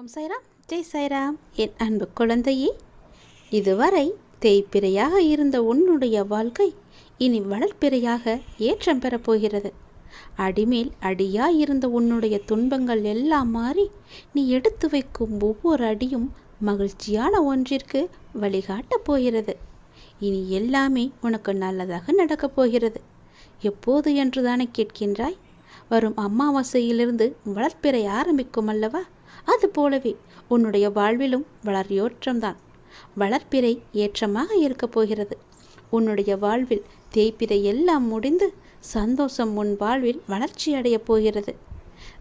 ஓம் சைராம் ஜெய் சைராம் என் அன்பு குழந்தையே இதுவரை தேய்ப்பிரையாக இருந்த உன்னுடைய வாழ்க்கை இனி வளர்ப்பிறையாக ஏற்றம் பெறப்போகிறது அடிமேல் அடியாய் இருந்த உன்னுடைய துன்பங்கள் எல்லாம் மாறி நீ எடுத்து வைக்கும் ஒவ்வொரு அடியும் மகிழ்ச்சியான ஒன்றிற்கு வழிகாட்டப் போகிறது. இனி எல்லாமே உனக்கு நல்லதாக நடக்கப் போகிறது. எப்போது என்று தானே கேட்கின்றாய்? வரும் அமாவாசையிலிருந்து வளர்ப்பிறை ஆரம்பிக்கும் அல்லவா? அது போலவே உன்னுடைய வாழ்விலும் வளர்யோற்றம்தான் வளர்ப்பிறை ஏற்றமாக இருக்கப் போகிறது. உன்னுடைய வாழ்வில் தேய்ப்பிறை எல்லாம் முடிந்து சந்தோஷம் உன் வாழ்வில் வளர்ச்சி அடையப் போகிறது.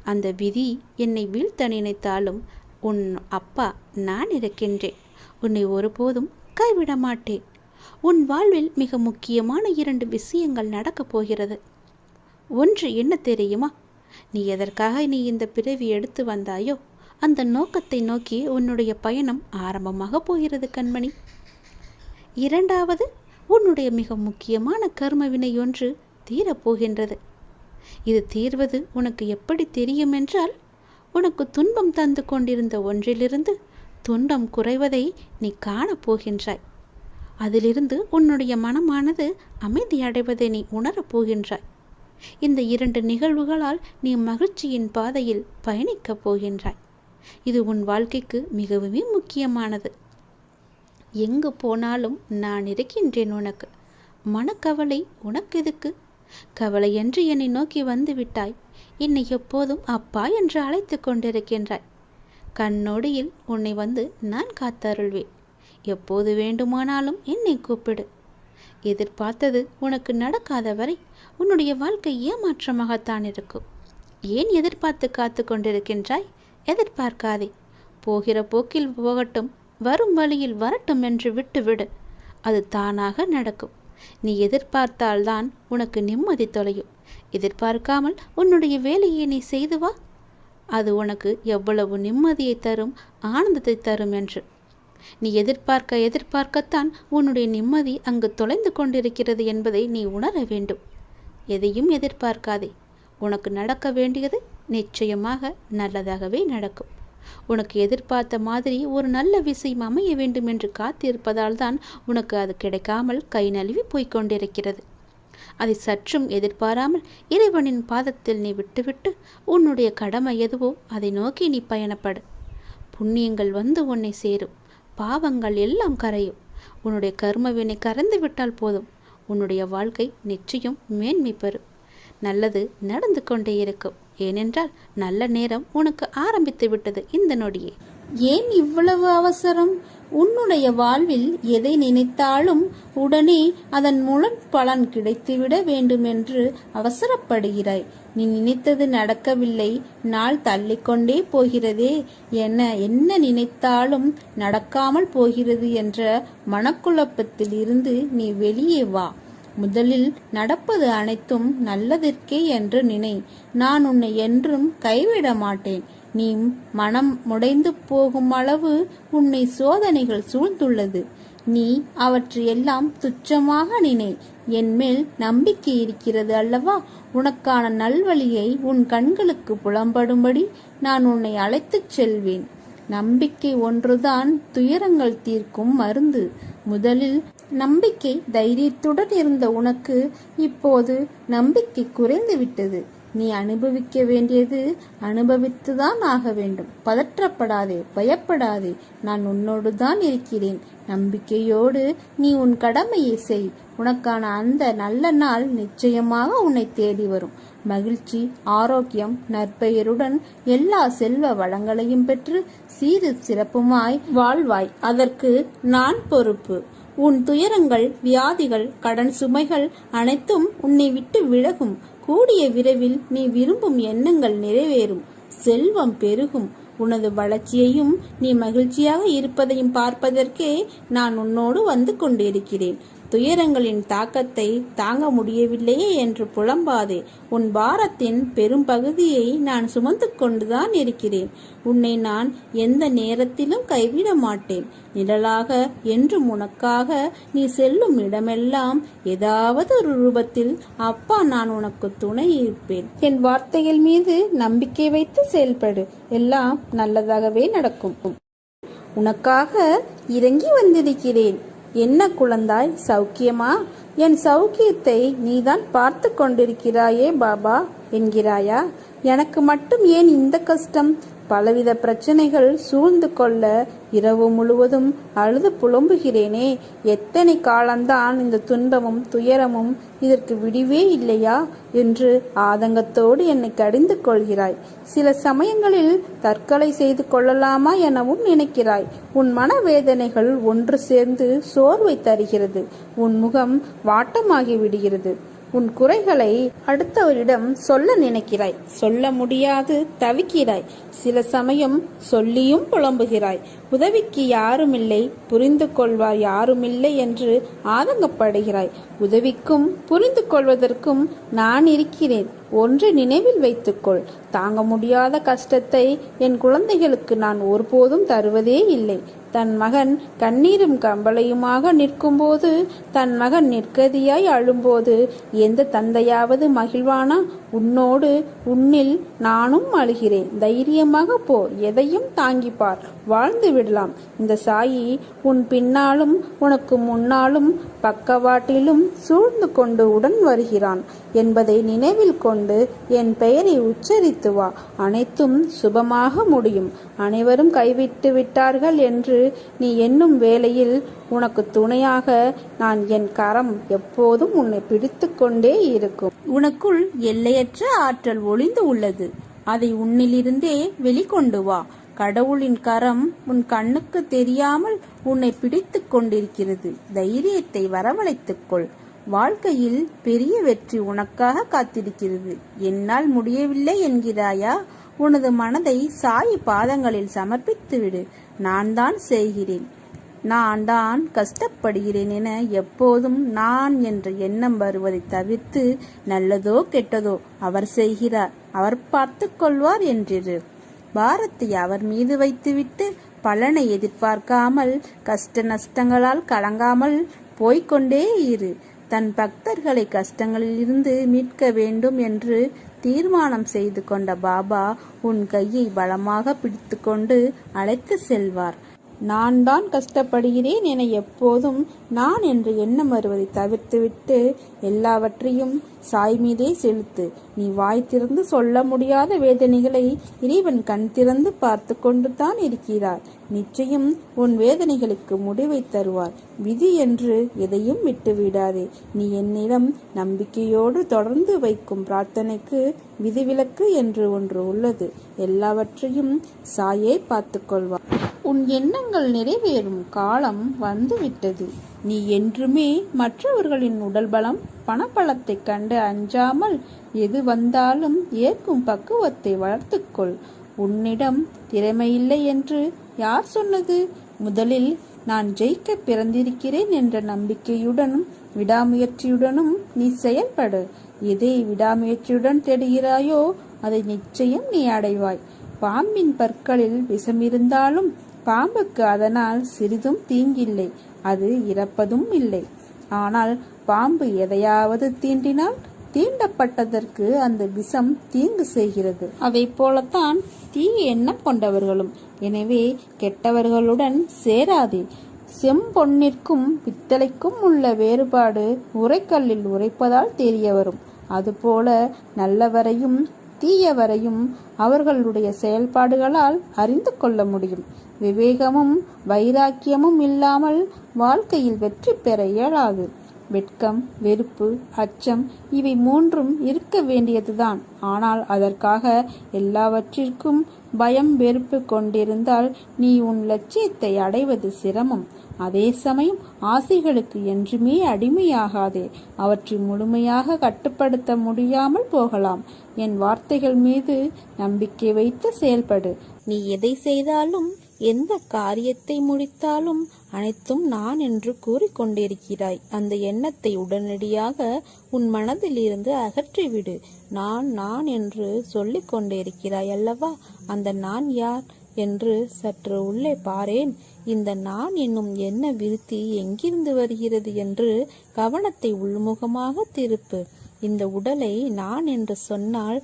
அந்த விதி என்னை வீழ்த்த நினைத்தாலும் உன் அப்பா நான் இருக்கின்றேன். உன்னை ஒருபோதும் கைவிட மாட்டேன். உன் வாழ்வில் மிக முக்கியமான இரண்டு விஷயங்கள் நடக்கப் போகிறது. ஒன்று என்ன தெரியுமா? நீ எதற்காக நீ இந்த பிறவி எடுத்து வந்தாயோ அந்த நோக்கத்தை நோக்கி உன்னுடைய பயணம் ஆரம்பமாக போகிறது கண்மணி. இரண்டாவது உன்னுடைய மிக முக்கியமான கர்ம வினை ஒன்று தீரப்போகின்றது இது தீர்வது உனக்கு எப்படி தெரியும் என்றால் உனக்கு துன்பம் தந்து கொண்டிருந்த ஒன்றிலிருந்து துன்பம் குறைவதை நீ காணப் போகின்றாய். அதிலிருந்து உன்னுடைய மனமானது அமைதியடைவதை நீ உணரப் போகின்றாய். இந்த இரண்டு நிகழ்வுகளால் நீ மகிழ்ச்சியின் பாதையில் பயணிக்கப் போகின்றாய். இது உன் வாழ்க்கைக்கு மிகவுமே முக்கியமானது. எங்கு போனாலும் நான் இருக்கின்றேன் உனக்கு. மனக்கவலை உனக்கு எதுக்கு? கவலையன்று என்னை நோக்கி வந்து விட்டாய். என்னை எப்போதும் அப்பா என்று அழைத்து கொண்டிருக்கின்றாய். கண்ணொடியில் உன்னை வந்து நான் காத்தருள்வேன். எப்போது வேண்டுமானாலும் என்னை கூப்பிடு. எதிர்பார்த்தது உனக்கு நடக்காத வரை உன்னுடைய வாழ்க்கை ஏமாற்றமாகத்தான் இருக்கும். ஏன் எதிர்பார்த்து காத்து கொண்டிருக்கின்றாய்? எதிர்பார்க்காதே. போகிற போக்கில் போகட்டும் வரும் வழியில் வரட்டும் என்று விட்டுவிடு. அது தானாக நடக்கும். நீ எதிர்பார்த்தால்தான் உனக்கு நிம்மதி தொலையும். எதிர்பார்க்காமல் உன்னுடைய வேலையை நீ செய்து வா. அது உனக்கு எவ்வளவு நிம்மதியை தரும் ஆனந்தத்தை தரும் என்று. நீ எதிர்பார்க்க எதிர்பார்க்கத்தான் உன்னுடைய நிம்மதி அங்கு தொலைந்து கொண்டிருக்கிறது என்பதை நீ உணர வேண்டும். எதையும் எதிர்பார்க்காதே. உனக்கு நடக்க வேண்டியது நிச்சயமாக நல்லதாகவே நடக்கும். உனக்கு எதிர்பார்த்த மாதிரி ஒரு நல்ல விஷயம் அமைய வேண்டும் என்று காத்திருப்பதால் தான் உனக்கு அது கிடைக்காமல் கை நழுவி போய்கொண்டிருக்கிறது அதை சற்றும் எதிர்பாராமல் இறைவனின் பாதத்தில் நீ விட்டுவிட்டு உன்னுடைய கடமை எதுவோ அதை நோக்கி நீ பயணப்படு. புண்ணியங்கள் வந்து உன்னை சேரும். பாவங்கள் எல்லாம் கரையும். உன்னுடைய கர்மவினை கறந்து விட்டால் போதும். உன்னுடைய வாழ்க்கை நிச்சயம் மேன்மை பெறும். நல்லது நடந்து கொண்டே இருக்கும். ஏனென்றால் நல்ல நேரம் உனக்கு ஆரம்பித்து விட்டது இந்த நொடியே. ஏன் இவ்வளவு அவசரம்? உன்னுடைய வாழ்வில் எதை நினைத்தாலும் உடனே அதன் மூலம் பலன் கிடைத்துவிட வேண்டுமென்று அவசரப்படுகிறாய். நீ நினைத்தது நடக்கவில்லை. நாள் தள்ளிக்கொண்டே போகிறதே. என என்ன நினைத்தாலும் நடக்காமல் போகிறது என்ற மனக்குழப்பத்தில் இருந்து நீ வெளியே வா. முதலில் நடப்பது அனைத்தும் நல்லதற்கே என்று நினை. நான் உன்னை என்றும் கைவிட மாட்டேன். நீ மனம் முடைந்து போகும் அளவு உன்னை சோதனைகள் சூழ்ந்துள்ளது. நீ அவற்றையெல்லாம் துச்சமாக நினை. என்மேல் நம்பிக்கை இருக்கிறது அல்லவா? உனக்கான நல்வழியை உன் கண்களுக்கு புலம்படும்படி நான் உன்னை அழைத்துச் செல்வேன். நம்பிக்கை ஒன்றுதான் துயரங்கள் தீர்க்கும் மருந்து. முதலில் நம்பிக்கை தைரியத்துடன் இருந்த உனக்கு இப்போது நம்பிக்கை குறைந்து விட்டது. நீ அனுபவிக்க வேண்டியது அனுபவித்துதான் ஆக வேண்டும். பதற்றப்படாதே பயப்படாதே. நான் உன்னோடு தான் இருக்கிறேன். நம்பிக்கையோடு நீ உன் கடமையை செய். உனக்கான அந்த நல்ல நாள் நிச்சயமாக உன்னை தேடி வரும். மகிழ்ச்சி ஆரோக்கியம் நற்பெயருடன் எல்லா செல்வ வளங்களையும் பெற்று சீது சிறப்புமாய் வாழ்வாய். அதற்கு நான் பொறுப்பு. உன் துயரங்கள் வியாதிகள் கடன் சுமைகள் அனைத்தும் உன்னை விட்டு விலகும். கூடிய விரைவில் நீ விரும்பும் எண்ணங்கள் நிறைவேறும். செல்வம் பெருகும். உனது வளர்ச்சியையும் நீ மகிழ்ச்சியாக இருப்பதையும் பார்ப்பதற்கே நான் உன்னோடு வந்து கொண்டிருக்கிறேன். துயரங்களின் தாக்கத்தை தாங்க முடியவில்லையே என்று புலம்பாதே. உன் பாரத்தின் பெரும் பகுதியை நான் சுமந்து கொண்டுதான் இருக்கிறேன். உன்னை நான் எந்த நேரத்திலும் கைவிட மாட்டேன். நிழலாக என்றும் உனக்காக நீ செல்லும் இடமெல்லாம் ஏதாவது ஒரு ரூபத்தில் அப்பா நான் உனக்கு துணை இருப்பேன். என் வார்த்தைகள் மீது நம்பிக்கை வைத்து செயல்படு. எல்லாம் நல்லதாகவே நடக்கும். உனக்காக இறங்கி வந்திருக்கிறேன். என்ன குழந்தாய் சௌக்கியமா? என் சௌக்கியத்தை நீதான் பார்த்து கொண்டிருக்கிறாயே பாபா என்கிறாயா? எனக்கு மட்டும் ஏன் இந்த கஷ்டம்? பலவித பிரச்சனைகள் சூழ்ந்து கொள்ள இரவு முழுவதும் அழுது புலம்புகிறேனே. எத்தனை காலம்தான் இந்த துன்பமும் துயரமும் இதற்கு விடிவே இல்லையா என்று ஆதங்கத்தோடு என்னை கடிந்து கொள்கிறாய். சில சமயங்களில் தற்கொலை செய்து கொள்ளலாமா எனவும் நினைக்கிறாய். உன் மனவேதனைகள் ஒன்று சேர்ந்து சோர்வை தருகிறது. உன் முகம் வாட்டமாகி விடுகிறது. உன் குறைகளை அடுத்தவரிடம் சொல்ல நினைக்கிறாய். சொல்ல முடியாது தவிக்கிறாய். சில சமயம் சொல்லியும் புலம்புகிறாய். உதவிக்கு யாருமில்லை புரிந்து கொள்வார் யாருமில்லை என்று ஆதங்கப்படுகிறாய். உதவிக்கும் புரிந்து கொள்வதற்கும் நான் இருக்கிறேன். ஒன்று நினைவில் வைத்துக்கொள். தாங்க முடியாத கஷ்டத்தை என் குழந்தைகளுக்கு நான் ஒருபோதும் தருவதே இல்லை. தன் மகன் கண்ணீரும் கம்பளையுமாக நிற்கும்போது தன் மகன் நிற்கதியாய் அழும்போது எந்த தந்தையாவது மகிழ்வானா? உன்னோடு உன்னில் நானும் அழுகிறேன். தைரியமாக போ எதையும் தாங்கிப்பார். வாழ்ந்து விடலாம். இந்த சாயி உன் பின்னாலும் உனக்கு முன்னாலும் பக்கவாட்டிலும் சூழ்ந்து கொண்டு உடன் வருகிறான் என்பதை நினைவில் கொண்டு என் பெயரை உச்சரித்து வா. அனைத்தும் சுபமாக முடியும். அனைவரும் கைவிட்டு விட்டார்கள் என்று நீ என்னும் வேளையில் உனக்கு துணையாக நான் என் கரம் எப்போதும் உன்னை பிடித்து கொண்டே இருக்கும். உனக்குள் எல்லையற்ற ஆற்றல் ஒளிந்து உள்ளது. அதை உன்னிலிருந்தே வெளிக்கொண்டு வா. கடவுளின் கரம் உன் கண்ணுக்கு தெரியாமல் உன்னை பிடித்து கொண்டிருக்கிறது. தைரியத்தை வரவழைத்துக்கொள் வாழ்க்கையில் பெரிய வெற்றி உனக்காக காத்திருக்கிறது. என்னால் முடியவில்லை என்கிறாயா? உனது மனதை சாய் பாதங்களில் சமர்ப்பித்து விடு நான் தான் செய்கிறேன். நான் தான் கஷ்டப்படுகிறேன் என எப்போதும் நான் என்ற எண்ணம் வருவதை தவிர்த்து நல்லதோ கெட்டதோ அவர் செய்கிறார். அவர் பார்த்து கொள்வார் என்றிரு. பாரத்தை அவர் மீது வைத்துவிட்டு பலனை எதிர்பார்க்காமல் கஷ்ட நஷ்டங்களால் கலங்காமல் போய்க்கொண்டே இரு. தன் பக்தர்களை கஷ்டங்களிலிருந்து மீட்க வேண்டும் என்று தீர்மானம் செய்து கொண்ட பாபா உன் கையை பலமாக பிடித்துக்கொண்டு அழைத்து செல்வார். நான் தான் கஷ்டப்படுகிறேன் என எப்போதும் நான் என்ற எண்ணம் வருவதை தவிர்த்துவிட்டு எல்லாவற்றையும் சாய் மீதே செலுத்து. நீ வாய் திறந்து சொல்ல முடியாத வேதனைகளை இறைவன் கண் திறந்து பார்த்து கொண்டு தான் இருக்கிறார். நிச்சயம் உன் வேதனைகளுக்கு முடிவை தருவார். விதி என்று எதையும் விட்டுவிடாதே. நீ என்னிடம் நம்பிக்கையோடு தொடர்ந்து வைக்கும் பிரார்த்தனைக்கு விதிவிலக்கு என்று ஒன்று உள்ளது. எல்லாவற்றையும் சாயே பார்த்துக்கொள்வார் உன் எண்ணங்கள் நிறைவேறும் காலம் வந்துவிட்டது. நீ என்றுமே மற்றவர்களின் உடல் பலம் பணப்பழத்தை கண்டு அஞ்சாமல் எது வந்தாலும் ஏற்கும் பக்குவத்தை வளர்த்துக்கொள். உன்னிடம் திறமையில்லை என்று யார் சொன்னது? முதலில் நான் ஜெயிக்க பிறந்திருக்கிறேன் என்ற நம்பிக்கையுடனும் விடாமுயற்சியுடனும் நீ செயல்படு. எதை விடாமுயற்சியுடன் தேடுகிறாயோ அதை நிச்சயம் நீ அடைவாய். பாம்பின் பற்களில் விஷமிருந்தாலும் பாம்புக்கு அதனால் சிறிதும் தீங்கில்லை அது இறப்பதும் இல்லை. ஆனால் பாம்பு எதையாவது தீண்டினால் தீண்டப்பட்டதற்கு அந்த விஷம் தீங்கு செய்கிறது. அதை போலத்தான் தீய எண்ணம் கொண்டவர்களும் எனவே கெட்டவர்களுடன் சேராதே. செம்பொன்னிற்கும் பித்தளைக்கும் உள்ள வேறுபாடு உரைக்கல்லில் உரைப்பதால் தெரிய வரும் அதுபோல நல்லவரையும் தீயவரையும் அவர்களுடைய செயல்பாடுகளால் அறிந்து கொள்ள முடியும். விவேகமும் வைராக்கியமும் இல்லாமல் வாழ்க்கையில் வெற்றி பெற இயலாது. வெட்கம் வெறுப்பு அச்சம் இவை மூன்றும் இருக்க வேண்டியதுதான். ஆனால் அதற்காக எல்லாவற்றிற்கும் பயம் வெறுப்பு கொண்டிருந்தால் நீ உன் லட்சியத்தை அடைவது சிரமம். அதே சமயம் ஆசைகளுக்கு என்றுமே அடிமையாகாதே. அவற்றை முழுமையாக கட்டுப்படுத்த முடியாமல் போகலாம். என் வார்த்தைகள் மீது நம்பிக்கை வைத்து செயல்படு. நீ எதை செய்தாலும் எந்த காரியத்தை முடித்தாலும் அனைத்தும் நான் என்று கூறிக்கொண்டிருக்கிறாய். அந்த எண்ணத்தை உடனடியாக உன் மனதிலிருந்து அகற்றிவிடு. நான் நான் என்று சொல்லிக் கொண்டிருக்கிறாய் அல்லவா? அந்த நான் யார் என்று சற்று உள்ளே பாரேன். இந்த நான் என்னும் எண்ண விருத்தி எங்கிருந்து வருகிறது என்று கவனத்தை உள்முகமாக திருப்பு. இந்த உடலை நான் என்று சொன்னால்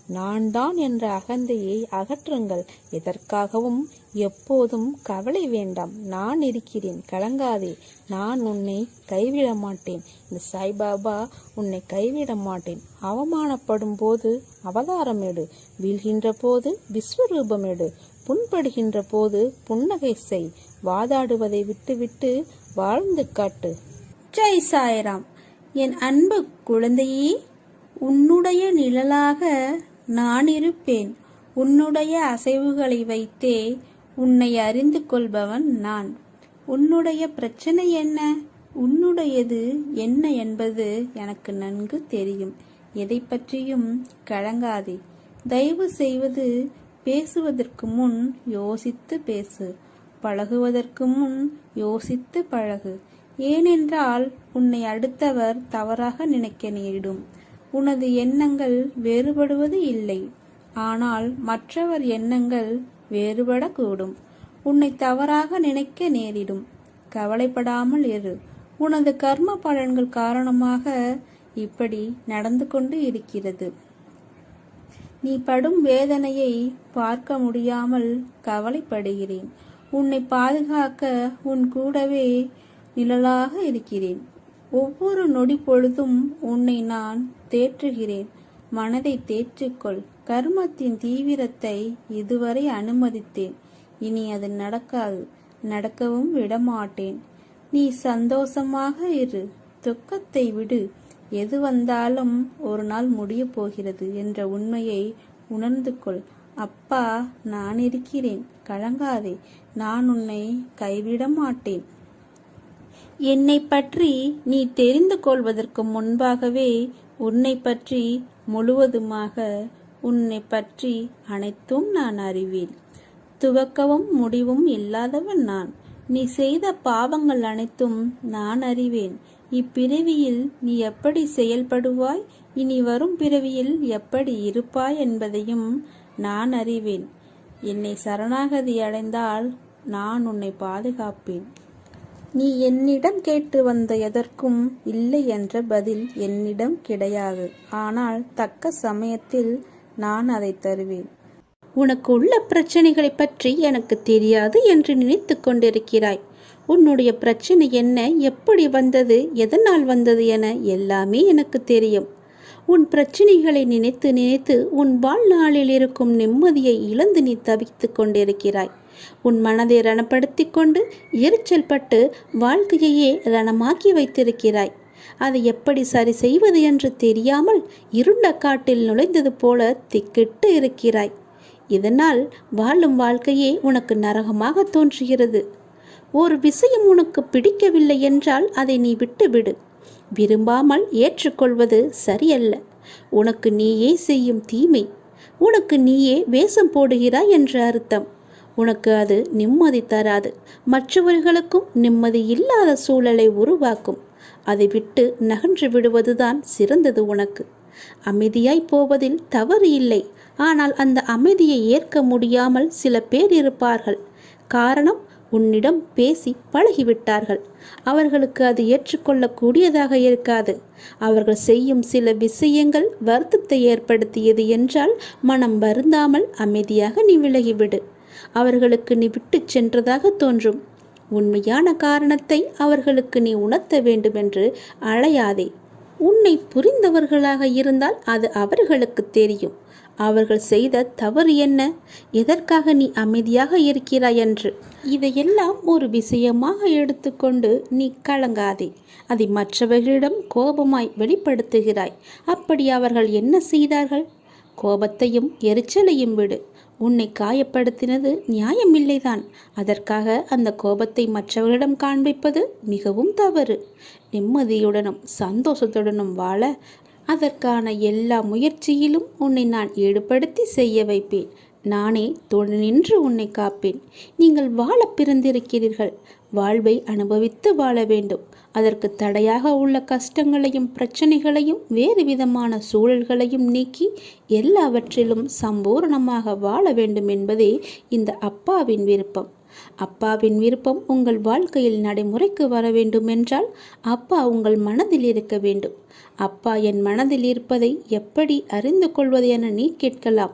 நான் தான் என்ற அகந்தையை அகற்றுங்கள். எதற்காகவும் எப்போதும் கவலை வேண்டாம். நான் இருக்கிறேன். கலங்காதே. நான் உன்னை கைவிட மாட்டேன் இந்த சாய்பாபா உன்னை கைவிட மாட்டேன் அவமானப்படும் போது அவதாரம் எடு வீழ்கின்ற போது விஸ்வரூபம் எடு புண்படுகின்ற போது புன்னகை செய். வாதாடுவதை விட்டுவிட்டு வாழ்ந்து காட்டு. ஜெய் சாய்ராம். என் அன்பு குழந்தையே உன்னுடைய நிழலாக நான் இருப்பேன். உன்னுடைய அசைவுகளை வைத்தே உன்னை அறிந்து கொள்பவன் நான். உன்னுடைய பிரச்சனை என்ன? உன்னுடையது என்ன என்பது எனக்கு நன்கு தெரியும். எதை பற்றியும் கழங்காதே தயவு செய்வது பேசுவதற்கு முன் யோசித்து பேசு. பழகுவதற்கு முன் யோசித்து பழகு. ஏனென்றால் உன்னை அடுத்தவர் தவறாக நினைக்க நேரிடும். உனது எண்ணங்கள் வேறுபடுவது இல்லை. ஆனால் மற்றவர் எண்ணங்கள் வேறுபடக்கூடும். உன்னை தவறாக நினைக்க நேரிடும். கவலைப்படாமல் இரு. உனது கர்ம பலன்கள் காரணமாக இப்படி நடந்து கொண்டு இருக்கிறது. நீ படும் வேதனையை பார்க்க முடியாமல் கவலைப்படுகிறேன். உன்னை பாதுகாக்க உன் கூடவே நிழலாக இருக்கிறேன். ஒவ்வொரு நொடி பொழுதும் உன்னை நான் தேற்றுகிறேன். மனதை தேற்றிக்கொள். கர்மத்தின் தீவிரத்தை இதுவரை அனுமதித்தேன். இனி அது நடக்காது. நடக்கவும் விடமாட்டேன். நீ சந்தோஷமாக இரு. துக்கத்தை விடு. எது வந்தாலும் ஒரு நாள் முடியப் போகிறது என்ற உண்மையை உணர்ந்து கொள். அப்பா நான் இருக்கிறேன். கலங்காதே. நான் உன்னை கைவிட மாட்டேன். என்னை பற்றி நீ தெரிந்து கொள்வதற்கு முன்பாகவே உன்னை பற்றி முழுவதுமாக உன்னை பற்றி அனைத்தும் நான் அறிவேன். துவக்கவும் முடிவும் இல்லாதவன் நான். நீ செய்த பாவங்கள் அனைத்தும் நான் அறிவேன். இப்பிறவியில் நீ எப்படி செயல்படுவாய்? இனி வரும் பிறவியில் எப்படி இருப்பாய் என்பதையும் நான் அறிவேன். என்னை சரணாகதி அடைந்தால் நான் உன்னை பாதுகாப்பேன். நீ என்னிடம் கேட்டு வந்த எதற்கும் இல்லை என்ற பதில் என்னிடம் கிடையாது. ஆனால் தக்க சமயத்தில் நான் அதை தருவேன். உனக்கு உள்ள பிரச்சனைகளை பற்றி எனக்கு தெரியாது என்று நினைத்து கொண்டிருக்கிறாய். உன்னுடைய பிரச்சனை என்ன எப்படி வந்தது எதனால் வந்தது என எல்லாமே எனக்கு தெரியும். உன் பிரச்சனைகளை நினைத்து நினைத்து உன் வாழ்நாளில் இருக்கும் நிம்மதியை இழந்து நீ தவித்துக் கொண்டிருக்கிறாய். உன் மனதை ரணப்படுத்தி கொண்டு எரிச்சல் பட்டு வாழ்க்கையையே ரணமாக்கி வைத்திருக்கிறாய். அதை எப்படி சரி செய்வது என்று தெரியாமல் இருண்ட காட்டில் நுழைந்தது போல திக்கிட்டு இருக்கிறாய். இதனால் வாழும் வாழ்க்கையே உனக்கு நரகமாக தோன்றுகிறது. ஒரு விஷயம் உனக்கு பிடிக்கவில்லை என்றால் அதை நீ விட்டுவிடு. விரும்பாமல் ஏற்றுக்கொள்வது சரியல்ல. உனக்கு நீயே செய்யும் தீமை. உனக்கு நீயே வேஷம் போடுகிறாய் என்ற அர்த்தம். உனக்கு அது நிம்மதி தராது. மற்றவர்களுக்கும் நிம்மதி இல்லாத சூழலை உருவாக்கும். அதை விட்டு நகன்று விடுவதுதான் சிறந்தது உனக்கு. அமைதியாய் போவதில் தவறு இல்லை. ஆனால் அந்த அமைதியை ஏற்க முடியாமல் சில பேர் இருப்பார்கள். காரணம் உன்னிடம் பேசி பழகிவிட்டார்கள். அவர்களுக்கு அது ஏற்றுக்கொள்ளக்கூடியதாக இருக்காது. அவர்கள் செய்யும் சில விஷயங்கள் வருத்தத்தை ஏற்படுத்தியது என்றால் மனம் வருந்தாமல் அமைதியாக நீ விலகிவிடு. அவர்களுக்கு நீ விட்டுச் சென்றதாக தோன்றும். உண்மையான காரணத்தை அவர்களுக்கு நீ உணர்த்த வேண்டுமென்று அழையாதே. உன்னை புரிந்தவர்களாக இருந்தால் அது அவர்களுக்கு தெரியும். அவர்கள் செய்த தவறு என்ன? எதற்காக நீ அமைதியாக இருக்கிறாய் என்று. இதையெல்லாம் ஒரு விஷயமாக எடுத்துக்கொண்டு நீ கலங்காதே. அதை மற்றவர்களிடம் கோபமாய் வெளிப்படுத்துகிறாய். அப்படி அவர்கள் என்ன செய்தார்கள்? கோபத்தையும் எரிச்சலையும் விடு. உன்னை காயப்படுத்தினது நியாயமில்லைதான். அதற்காக அந்த கோபத்தை மற்றவர்களிடம் காண்பிப்பது மிகவும் தவறு. நிம்மதியுடனும் சந்தோஷத்துடனும் வாழ அதற்கான எல்லா முயற்சியிலும் உன்னை நான் ஈடுபடுத்தி செய்ய வைப்பேன். நானே துணை நின்று உன்னை காப்பேன். நீங்கள் வாழ பிறந்திருக்கிறீர்கள். வாழ்வை அனுபவித்து வாழ வேண்டும். அதற்கு தடையாக உள்ள கஷ்டங்களையும் பிரச்சனைகளையும் வேறு விதமான சூழல்களையும் நீக்கி எல்லாவற்றிலும் சம்பூரணமாக வாழ வேண்டும் என்பதே இந்த அப்பாவின் விருப்பம். அப்பாவின் விருப்பம் உங்கள் வாழ்க்கையில் நடைமுறைக்கு வர வேண்டுமென்றால் அப்பா உங்கள் மனதில் இருக்க வேண்டும். அப்பா என் மனதில் இருப்பதை எப்படி அறிந்து கொள்வது என நீ கேட்கலாம்.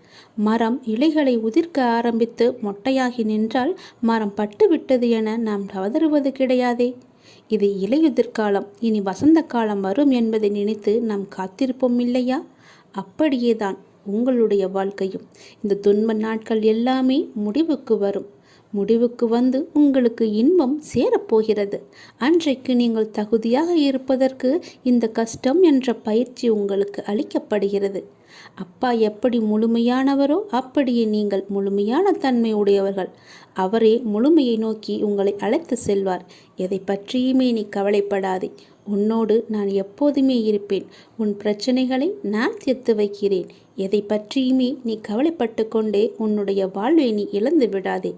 மரம் இலைகளை உதிர்க்க ஆரம்பித்து மொட்டையாகி நின்றால் மரம் பட்டுவிட்டது என நாம் கதறுவது கிடையாதே. இது இலையுதிர்காலம் இனி வசந்த காலம் வரும் என்பதை நினைத்து நாம் காத்திருப்போம் இல்லையா? அப்படியேதான் உங்களுடைய வாழ்க்கையும். இந்த துன்ப நாட்கள் எல்லாமே முடிவுக்கு வரும். முடிவுக்கு வந்து உங்களுக்கு இன்பம் சேரப்போகிறது. அன்றைக்கு நீங்கள் தகுதியாக இருப்பதற்கு இந்த கஷ்டம் என்ற பயிற்சி உங்களுக்கு அளிக்கப்படுகிறது. அப்பா எப்படி முழுமையானவரோ அப்படியே நீங்கள் முழுமையான தன்மை உடையவர்கள் அவரே முழுமையை நோக்கி உங்களை அழைத்து செல்வார். எதை பற்றியுமே நீ கவலைப்படாதே. உன்னோடு நான் எப்போதுமே இருப்பேன். உன் பிரச்சனைகளை நான் தீர்த்து வைக்கிறேன். எதை பற்றியுமே நீ கவலைப்பட்டு கொண்டே உன்னுடைய வாழ்வை நீ இழந்து விடாதே.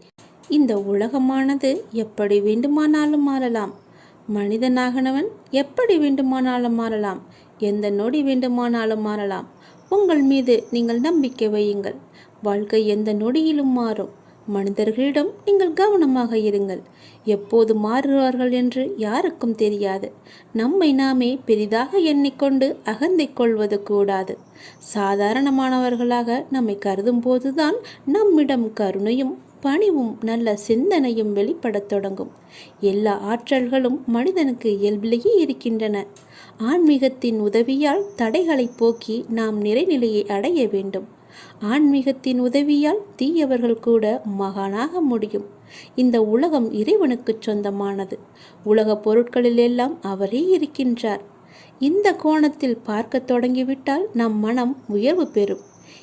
இந்த உலகமானது எப்படி வேண்டுமானாலும் மாறலாம். மனிதனாகனவன் எப்படி வேண்டுமானாலும் மாறலாம். எந்த நொடி வேண்டுமானாலும் மாறலாம். உங்கள் மீது நீங்கள் நம்பிக்கை வையுங்கள். வாழ்க்கை எந்த நொடியிலும் மாறும். மனிதர்களிடம் நீங்கள் கவனமாக இருங்கள். எப்போது மாறுவார்கள் என்று யாருக்கும் தெரியாது. நம்மை நாமே பெரிதாக எண்ணிக்கொண்டு அகந்தை கொள்வது கூடாது. சாதாரணமானவர்களாக நம்மை கருதும் போதுதான் நம்மிடம் கருணையும் பணிவும் நல்ல சிந்தனையும் வெளிப்படத் தொடங்கும். எல்லா ஆற்றல்களும் மனிதனுக்கு இயல்பிலேயே இருக்கின்றன. ஆன்மீகத்தின் உதவியால் தடைகளை போக்கி நாம் நிறைநிலையை அடைய வேண்டும். ஆன்மீகத்தின் உதவியால் தீயவர்கள் கூட மகானாக முடியும். இந்த உலகம் இறைவனுக்கு சொந்தமானது. உலக பொருட்களிலெல்லாம் அவரே இருக்கின்றார். இந்த கோணத்தில் பார்க்க தொடங்கிவிட்டால் நம் மனம் உயர்வு பெறும்.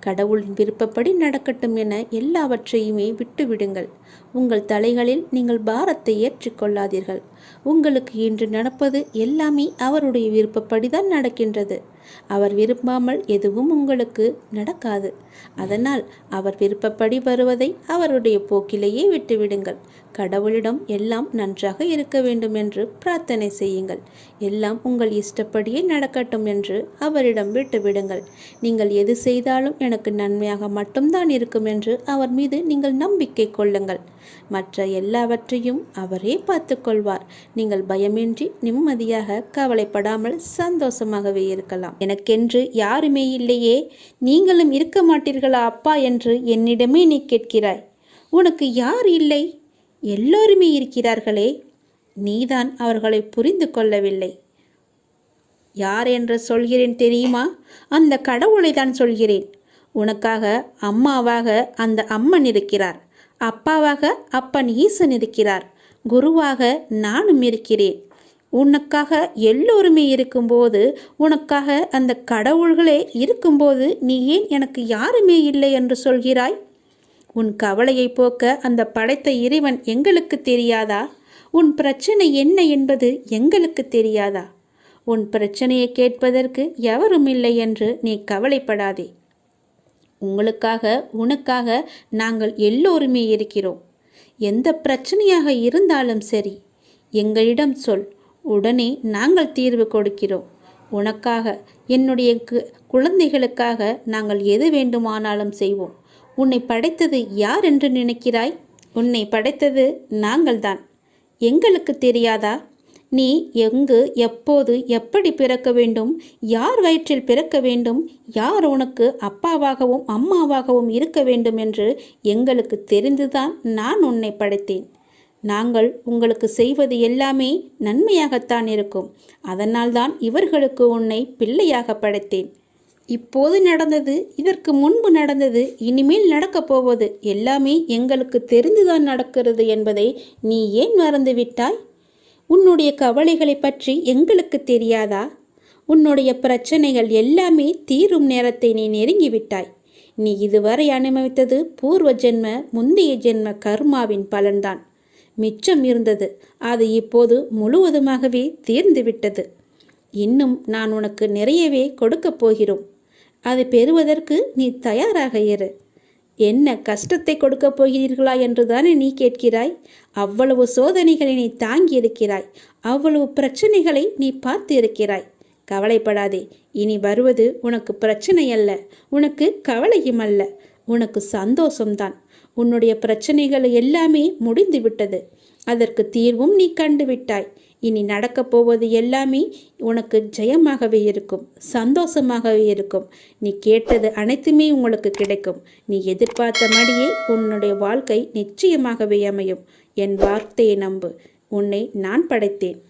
கடவுளின் விருப்பப்படி நடக்கட்டும் என எல்லாவற்றையுமே விட்டுவிடுங்கள். உங்கள் தலைகளில் நீங்கள் பாரத்தை ஏற்றுக்கொள்ளாதீர்கள். உங்களுக்கு இன்று நடப்பது எல்லாமே அவருடைய விருப்பப்படிதான் நடக்கின்றது. அவர் விரும்பாமல் எதுவும் உங்களுக்கு நடக்காது. அதனால் அவர் விருப்பப்படி வருவதை அவருடைய போக்கிலேயே விட்டுவிடுங்கள். கடவுளிடம் எல்லாம் நன்றாக இருக்க வேண்டும் என்று பிரார்த்தனை செய்யுங்கள். எல்லாம் உங்கள் இஷ்டப்படியே நடக்கட்டும் என்று அவரிடம் விட்டுவிடுங்கள். நீங்கள் எது செய்தாலும் எனக்கு நன்மையாக மட்டும்தான் இருக்கும் என்று அவர் மீது நீங்கள் நம்பிக்கை கொள்ளுங்கள். மற்ற எல்லாவற்றையும் அவரே பார்த்துக்கொள்வார் நீங்கள் பயமின்றி நிம்மதியாக கவலைப்படாமல் சந்தோஷமாகவே இருக்கலாம். எனக்கென்று யாருமே இல்லையே. நீங்களும் இருக்க மாட்டீர்களா அப்பா என்று என்னிடமே நீ கேட்கிறாய். உனக்கு யார் இல்லை? எல்லோருமே இருக்கிறார்களே. நீதான் அவர்களை புரிந்து கொள்ளவில்லை. யார் என்று சொல்கிறேன் தெரியுமா? அந்த கடவுளை தான் சொல்கிறேன். உனக்காக அம்மாவாக அந்த அம்மன் இருக்கிறார். அப்பாவாக அப்பன் ஈசன் இருக்கிறார். குருவாக நானும் இருக்கிறேன். உனக்காக எல்லோருமே இருக்கும்போது உனக்காக அந்த கடவுள்களே இருக்கும்போது நீ ஏன் எனக்கு யாருமே இல்லை என்று சொல்கிறாய்? உன் கவலையை போக்க அந்த படைத்த இறைவன் எங்களுக்கு தெரியாதா? உன் பிரச்சனை என்ன என்பது எங்களுக்கு தெரியாதா? உன் பிரச்சனையை கேட்பதற்கு எவரும் இல்லை என்று நீ கவலைப்படாதே. உங்களுக்காக உனக்காக நாங்கள் எல்லோருமே இருக்கிறோம். எந்த பிரச்சனையாக இருந்தாலும் சரி எங்களிடம் சொல். உடனே நாங்கள் தீர்வு கொடுக்கிறோம். உனக்காக என்னுடைய கு- குழந்தைகளுக்காக நாங்கள் எது வேண்டுமானாலும் செய்வோம். உன்னை படைத்தது யார் என்று நினைக்கிறாய்? உன்னை படைத்தது நாங்கள்தான் எங்களுக்கு தெரியாதா? நீ எங்கு எப்போது எப்படி பிறக்க வேண்டும்? யார் வயிற்றில் பிறக்க வேண்டும்? யார் உனக்கு அப்பாவாகவும் அம்மாவாகவும் இருக்க வேண்டும் என்று எங்களுக்கு தெரிந்துதான் நான் உன்னை படைத்தேன். நாங்கள் உங்களுக்கு செய்வது எல்லாமே நன்மையாகத்தான் இருக்கும். அதனால்தான் இவர்களுக்கு உன்னை பிள்ளையாக படைத்தேன். இப்போது நடந்தது இதற்கு முன்பு நடந்தது இனிமேல் நடக்கப் போவது எல்லாமே எங்களுக்கு தெரிந்துதான் நடக்கிறது என்பதை நீ ஏன் மறந்துவிட்டாய்? உன்னுடைய கவலைகளை பற்றி எங்களுக்கு தெரியாதா? உன்னுடைய பிரச்சனைகள் எல்லாமே தீரும் நேரத்தை நீ நெருங்கிவிட்டாய். நீ இதுவரை அனுபவித்தது பூர்வ ஜென்ம முந்தைய ஜென்ம கர்மாவின் பலன்தான். மிச்சம் இருந்தது. அது இப்போது முழுவதுமாகவே தீர்ந்துவிட்டது இன்னும் நான் உனக்கு நிறையவே கொடுக்கப் போகிறோம். அதை பெறுவதற்கு நீ தயாராக இரு. என்ன கஷ்டத்தை கொடுக்கப் போகிறீர்களா என்று தானே நீ கேட்கிறாய்? அவ்வளவு சோதனைகளை நீ தாங்கி இருக்கிறாய். அவ்வளவு பிரச்சனைகளை நீ பார்த்து இருக்கிறாய். கவலைப்படாதே. இனி வருவது உனக்கு பிரச்சனை அல்ல உனக்கு கவலையும் அல்ல. உனக்கு சந்தோஷம்தான். உன்னுடைய பிரச்சனைகள் எல்லாமே முடிந்து விட்டது. அதற்கு தீர்வும் நீ கண்டுவிட்டாய் இனி நடக்கப் போவது எல்லாமே உனக்கு ஜெயமாகவே இருக்கும் சந்தோஷமாகவே இருக்கும். நீ கேட்டது அனைத்துமே உங்களுக்கு கிடைக்கும். நீ எதிர்பார்த்த மாதிரியே உன்னுடைய வாழ்க்கை நிச்சயமாகவே அமையும். என் வார்த்தையை நம்பு. உன்னை நான் படைத்தேன்.